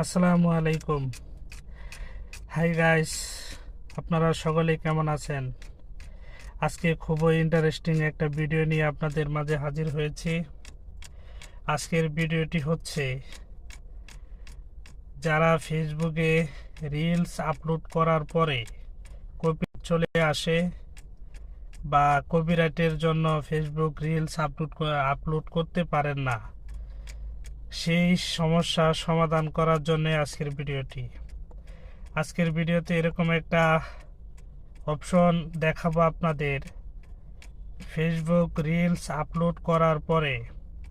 আসসালামু আলাইকুম। Hi guys আপনারা সকলে কেমন আছেন? আজকে খুবই ইন্টারেস্টিং একটা ভিডিও নিয়ে আপনাদের মাঝে হাজির হয়েছি। আজকের ভিডিওটি হচ্ছে, যারা ফেসবুকে রিলস আপলোড করার পরে কপি চলে আসে বা কপিরাইটের জন্য ফেসবুক রিলস আপলোড আপলোড করতে পারেন না সেই সমস্যার সমাধান করার জন্য আজকের ভিডিওটি। আজকের ভিডিওতে এরকম একটা অপশন দেখাবো আপনাদের। ফেসবুক রিলস আপলোড করার পরে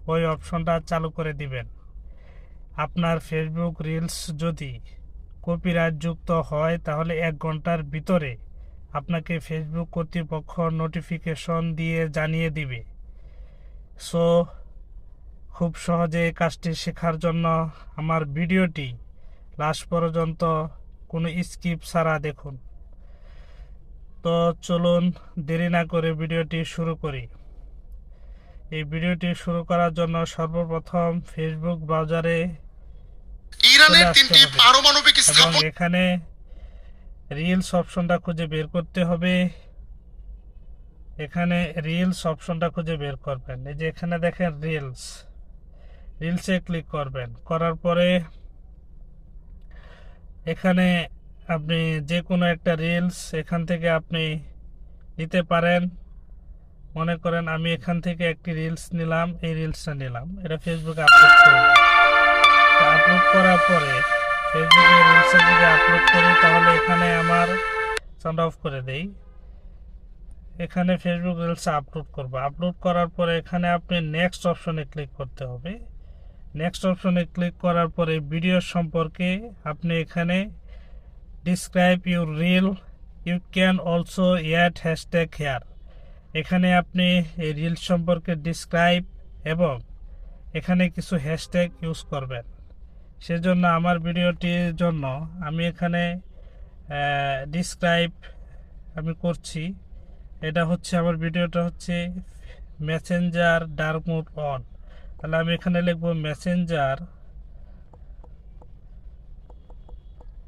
ওই অপশনটা চালু করে দিবেন। আপনার ফেসবুক রিলস যদি কপিরাইট যুক্ত হয়, তাহলে এক ঘণ্টার ভিতরে আপনাকে ফেসবুক কর্তৃপক্ষ নোটিফিকেশন দিয়ে জানিয়ে দিবে। সো খুব সহজে এই কাজটি শেখার জন্য আমার ভিডিওটি লাস্ট পর্যন্ত কোনো স্কিপ ছাড়া দেখুন। তো চলুন দেরি না করে ভিডিওটি শুরু করি। এই ভিডিওটি শুরু করার জন্য সর্বপ্রথম ফেসবুক ব্রাউজারে ইরানের তিনটি হবে। পারমাণবিক এবং স্থাপনা এখানে রিলস অপশনটা খুঁজে বের করতে হবে। এখানে রিলস অপশনটা খুঁজে বের করবেন। এই যে এখানে দেখেন রিলস রিলসে ক্লিক করবেন। করার পরে এখানে আপনি যে কোনো একটা রিলস এখান থেকে আপনি নিতে পারেন। মনে করেন আমি এখান থেকে একটি রিলস নিলাম, এই রিলসটা নিলাম। এটা ফেসবুকে আপলোড করব আপলোড করার পরে ফেসবুকে রিলসে যদি আপলোড করি, তাহলে এখানে আমার সাউন্ড অফ করে দেই। এখানে ফেসবুক রিলস আপলোড করব। আপলোড করার পরে এখানে আপনি নেক্সট অপশনে ক্লিক করতে হবে। নেক্সট অপশনে ক্লিক করার পরে ভিডিও সম্পর্কে আপনি এখানে describe your reel you can also add hashtag here এখানে আপনি এই রিল সম্পর্কে ডিসক্রাইব এবং এখানে কিছু হ্যাশট্যাগ ইউজ করবেন। সেজন্য আমার ভিডিওটির জন্য আমি এখানে ডিসক্রাইব আমি করছি। এটা হচ্ছে, আমার ভিডিওটা হচ্ছে মেসেঞ্জার ডার্ক মোড অন তাহলে আমি এখানে লিখব মেসেঞ্জার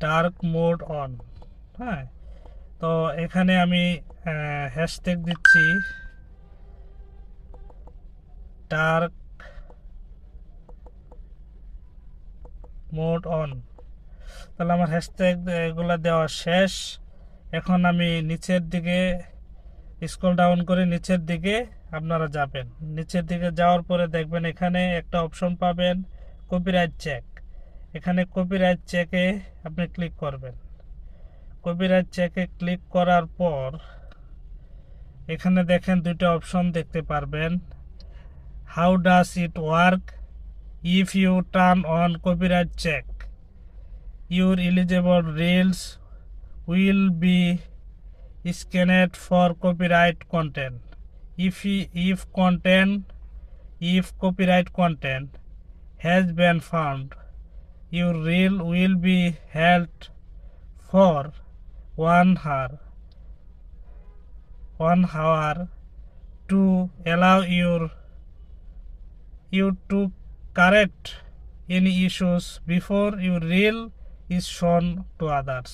ডার্ক মোড অন হ্যাঁ? তো এখানে আমি হ্যাশট্যাগ দিচ্ছি ডার্ক মোড অন তাহলে আমার হ্যাশট্যাগ এগুলো দেওয়া শেষ। এখন আমি নিচের দিকে স্ক্রল ডাউন করে নিচের দিকে আপনারা যাবেন। নিচের দিকে যাওয়ার পরে দেখবেন এখানে একটা অপশন পাবেন কপিরাইট চেক এখানে কপিরাইট চেকে আপনি ক্লিক করবেন। কপিরাইট চেকে ক্লিক করার পর এখানে দেখেন দুটো অপশন দেখতে পারবেন। How does it work if you turn on copyright check? Your eligible reels will be scanned for copyright content if if content if copyright content has been found your reel will be held for one hour one hour to allow your you to correct any issues before your reel is shown to others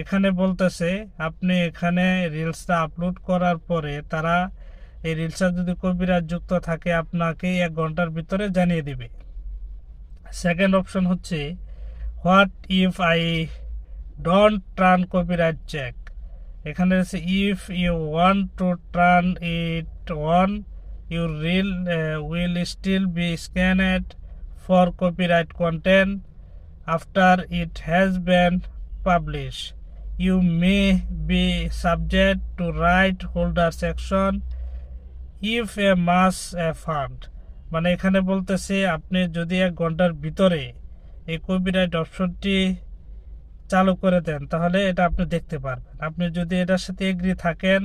এখানে বলতেছে আপনি এখানে রিলসটা upload করার পরে তারা এই রিলসার যদি কবিরাজ যুক্ত থাকে, আপনাকে এক ঘণ্টার ভিতরে জানিয়ে দেবে। সেকেন্ড অপশন হচ্ছে what if I don't turn copyright check এখানে আছে if you want to turn it on your reel will still be scan scanned for copyright content after it has been publish you may be subject to right holder section section if মাস a fund মানে এখানে বলতেছে আপনি যদি এক ঘণ্টার ভিতরে এই কপিরাইট অপশনটি চালু করে দেন, তাহলে এটা আপনি দেখতে পারবেন। আপনি যদি এটার সাথে এগ্রি থাকেন,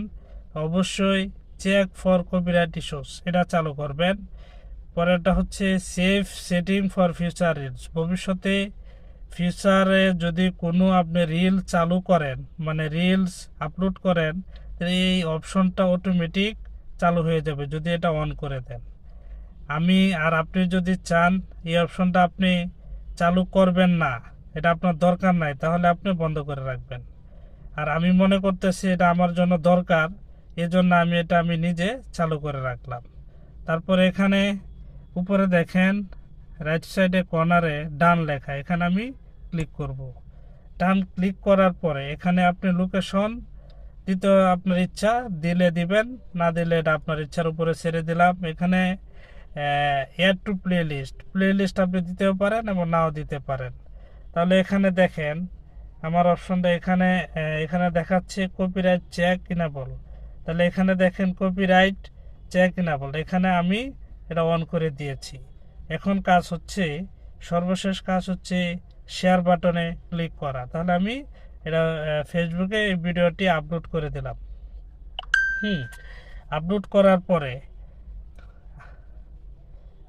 অবশ্যই চেক ফর কপিরাইট ইস্যুস এটা চালু করবেন। পরেরটা হচ্ছে safe setting for future reels ভবিষ্যতে ফিউচারে যদি কোনো আপনি রিল চালু করেন মানে রিলস আপলোড করেন, এই অপশনটা অটোমেটিক চালু হয়ে যাবে যদি এটা অন করে দেন। আমি আর আপনি যদি চান, এই অপশনটা আপনি চালু করবেন না, এটা আপনার দরকার নাই, তাহলে আপনি বন্ধ করে রাখবেন। আর আমি মনে করতেছি এটা আমার জন্য দরকার, এজন্য আমি এটা আমি নিজে চালু করে রাখলাম। তারপরে এখানে উপরে দেখেন রাইট সাইডে কর্নারে ডান লেখা, এখানে আমি ক্লিক করব। ডান ক্লিক করার পরে এখানে আপনি লোকেশন দিতে আপনার ইচ্ছা, দিলে দিবেন, না দিলে এটা আপনার ইচ্ছার উপরে ছেড়ে দিলাম। এখানে air to playlist playlist আপনি দিতেও পারেন এবং নাও দিতে পারেন। তাহলে এখানে দেখেন, আমার অপশনটা এখানে এখানে দেখাচ্ছে কপিরাইট চেক ইনাবল তাহলে এখানে দেখেন কপিরাইট চেক ইনাবল এখানে আমি এটা অন করে দিয়েছি। এখন কাজ হচ্ছে, সর্বশেষ কাজ হচ্ছে শেয়ার বাটনে ক্লিক করা। তাহলে আমি এটা ফেসবুকে এই ভিডিওটি আপলোড করে দিলাম। হুম আপলোড করার পরে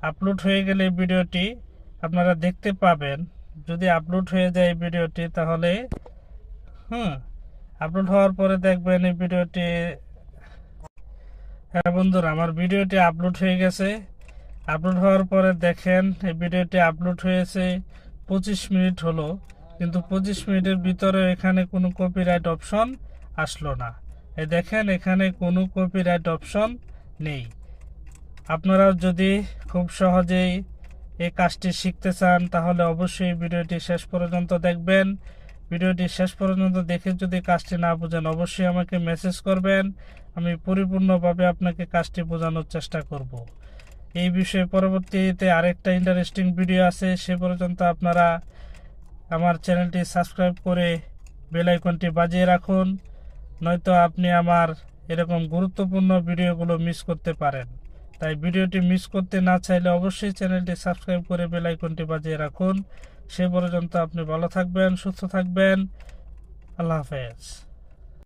আপলোড হয়ে গেলে ভিডিওটি আপনারা দেখতে পাবেন। যদি আপলোড হয়ে যায় ভিডিওটি, তাহলে, হুম আপলোড হওয়ার পরে দেখবেন এই ভিডিওটি হ্যাঁ বন্ধুরা, আমার ভিডিওটি আপলোড হয়ে গেছে। আপলোড হওয়ার পরে দেখেন এই ভিডিওটি আপলোড হয়েছে, পঁচিশ মিনিট হলো। কিন্তু পঁচিশ মিনিটের ভিতরে এখানে কোনো কপিরাইট অপশন আসলো না। এ দেখেন, এখানে কোনো কপিরাইট অপশন নেই। আপনারা যদি খুব সহজেই এই কাজটি শিখতে চান, তাহলে অবশ্যই ভিডিওটি শেষ পর্যন্ত দেখবেন। ভিডিওটি শেষ পর্যন্ত দেখে যদি কাজটি না বুঝেন, অবশ্যই আমাকে মেসেজ করবেন। আমি পরিপূর্ণভাবে আপনাকে কাজটি বোঝানোর চেষ্টা করব। এই বিষয়ে পরবর্তীতে আরেকটা ইন্টারেস্টিং ভিডিও আছে, সে পর্যন্ত আপনারা আমার চ্যানেলটি সাবস্ক্রাইব করে বেল আইকনটি বাজিয়ে রাখুন, নয়তো আপনি আমার এরকম গুরুত্বপূর্ণ ভিডিওগুলো মিস করতে পারেন। তাই ভিডিওটি মিস করতে না চাইলে অবশ্যই চ্যানেলটি সাবস্ক্রাইব করে বেল আইকনটি বাজিয়ে রাখুন। সে পর্যন্ত আপনি ভালো থাকবেন, সুস্থ থাকবেন। আল্লাহ হাফেজ।